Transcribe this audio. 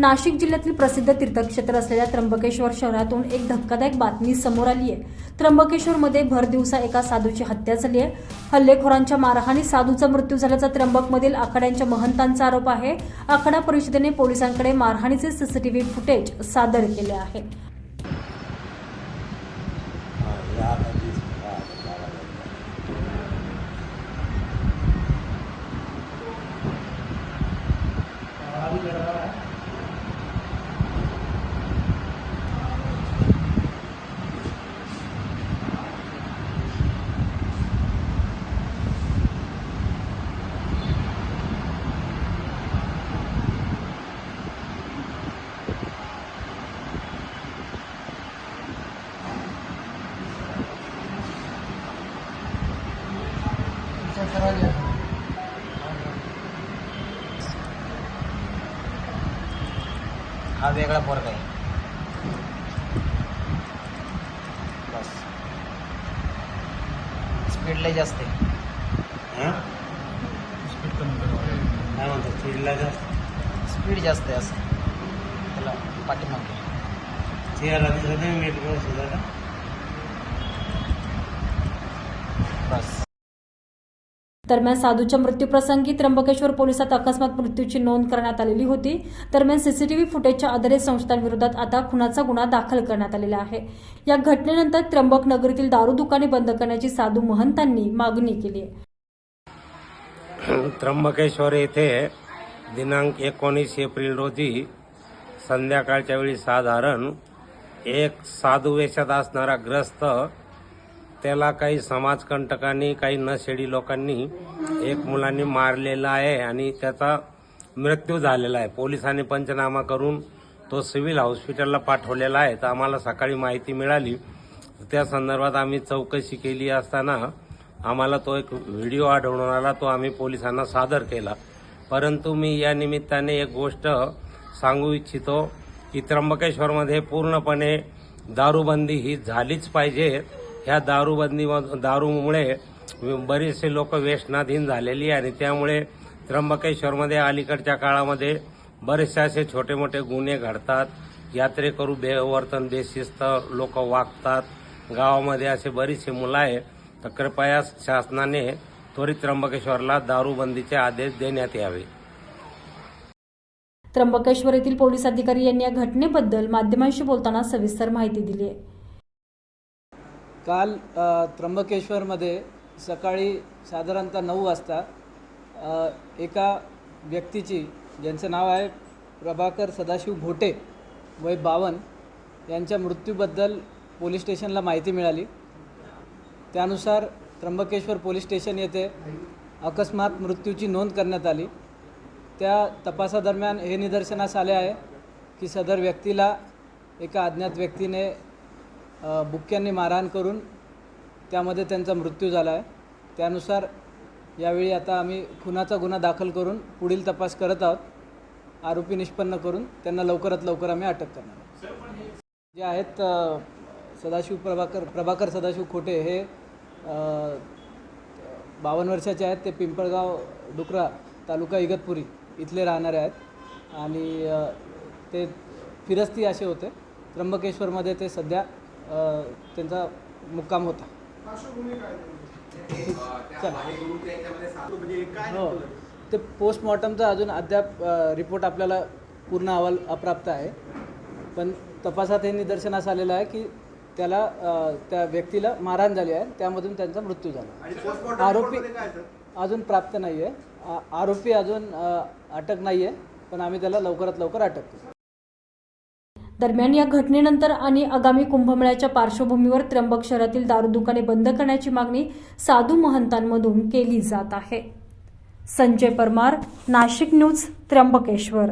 नाशिक जिल्ह्यातील प्रसिद्ध तीर्थक्षेत्र असलेल्या त्र्यंबकेश्वर शहरातून एक धक्कादायक बातमी समोर आली आहे. त्र्यंबकेश्वरमध्ये भर दिवसा एका साधूची हत्या झाली आहे. हल्लेखोरांच्या मारहाणी साधूचा मृत्यू झाल्याचा त्र्यंबकमधील आखाड्यांच्या महंतांचा आरोप आहे. आखाडा परिषदेने पोलिसांकडे मारहाणीचे सीसीटीव्ही फुटेज सादर केले आहे. हा वेगळा फरक आहे. बस. स्पीड लय जास्त आहे. काय म्हणतात स्पीडला जास्त? स्पीड जास्त आहे असं. त्याला पाठीमागे. चेहरा दिसत नाही मीठ सुद्धा बस दरम्यान साधूच्या मृत्यूप्रसंगी त्र्यंबकेश्वर पोलिसात अकस्मात मृत्यूची नोंद करण्यात आलेली होती. दरम्यान सीसीटीव्ही फुटेजच्या आधारे संस्थांविरोधात आता खुनाचा गुन्हा दाखल करण्यात आलेला आहे. या घटनेनंतर त्र्यंबक नगरीतील दारू दुकाने बंद करण्याची साधू महंतांनी मागणी केली आहे. त्र्यंबकेश्वर येथे दिनांक एकोणीस एप्रिल रोजी संध्याकाळच्या वेळी साधारण एक साधू वेशात असणारा ग्रस्त त्याला काही समाजकंटकांनी काही नशेडी लोकांनी एक मुलांनी मारलेला आहे आणि त्याचा मृत्यू झालेला आहे. पोलिसांनी पंचनामा करून तो सिव्हिल हॉस्पिटलला पाठवलेला आहे. तर आम्हाला सकाळी माहिती मिळाली. त्या संदर्भात आम्ही चौकशी केली असताना आम्हाला तो एक व्हिडिओ आढळून आला. तो आम्ही पोलिसांना सादर केला. परंतु मी या निमित्ताने एक गोष्ट सांगू इच्छितो की त्र्यंबकेश्वरमध्ये पूर्णपणे दारूबंदी ही झालीच पाहिजे. ह्या दारूबंदी दारूमुळे बरेचसे लोक व्यसनाधीन झालेली आणि त्यामुळे त्र्यंबकेश्वरमध्ये अलीकडच्या काळामध्ये बरेचसे असे छोटे मोठे गुन्हे घडतात. यात्रेकरू बेवर्तन बेशिस्त लोक वागतात. गावामध्ये असे बरीचशी मुलं आहे तर कृपया शासनाने त्वरित त्र्यंबकेश्वरला दारूबंदीचे आदेश देण्यात यावे. त्र्यंबकेश्वर येथील पोलीस अधिकारी यांनी या घटनेबद्दल माध्यमांशी बोलताना सविस्तर माहिती दिली आहे. काल त्र्यंबकेश्वरमध्ये सकाळी साधारणतः नऊ वाजता एका व्यक्तीची ज्यांचं नाव आहे प्रभाकर सदाशिव घोटे वय बावन यांच्या मृत्यूबद्दल पोलीस स्टेशनला माहिती मिळाली. त्यानुसार त्र्यंबकेश्वर पोलीस स्टेशन येथे अकस्मात मृत्यूची नोंद करण्यात आली. त्या तपासादरम्यान हे निदर्शनास आले आहे की सदर व्यक्तीला एका अज्ञात व्यक्तीने बुक्क्यांनी मारहाण करून त्यामध्ये त्यांचा मृत्यू झाला आहे. त्यानुसार यावेळी आता आम्ही खुनाचा गुन्हा दाखल करून पुढील तपास करत आहोत. आरोपी निष्पन्न करून त्यांना लवकरात लवकर आम्ही अटक करणार आहोत. जे आहेत सदाशिव प्रभाकर प्रभाकर सदाशिव खोटे हे बावन्न वर्षाचे आहेत. ते पिंपळगाव डुकरा तालुका इगतपुरी इथले राहणारे आहेत. आणि ते फिरस्ती असे होते. त्र्यंबकेश्वरमध्ये ते सध्या त्यांचा मुक्काम होता. चला. हो. ते पोस्टमॉर्टमचा अजून अद्याप रिपोर्ट आपल्याला पूर्ण अहवाल अप्राप्त आहे. पण तपासात हे निदर्शनास आलेलं आहे की त्याला त्या व्यक्तीला मारहाण झाली आहे. त्यामधून त्यांचा मृत्यू झाला. आरोपी अजून प्राप्त नाही आहे आरोपी अजून अटक नाही आहे पण आम्ही त्याला लवकरात लवकर अटक करू. दरम्यान या घटनेनंतर आणि आगामी कुंभमेळ्याच्या पार्श्वभूमीवर त्र्यंबक शहरातील दारू दुकाने बंद करण्याची मागणी साधू महंतांमधून केली जात आहे. संजय परमार नाशिक न्यूज त्र्यंबकेश्वर.